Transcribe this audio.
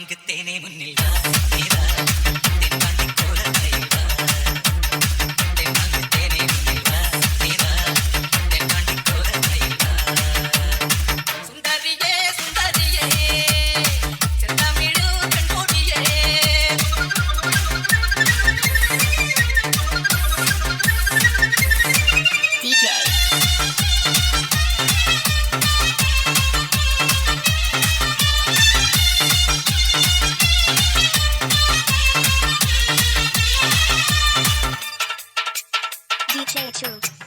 വാങ്ങിത്തേനെ മുന്നിൽ True.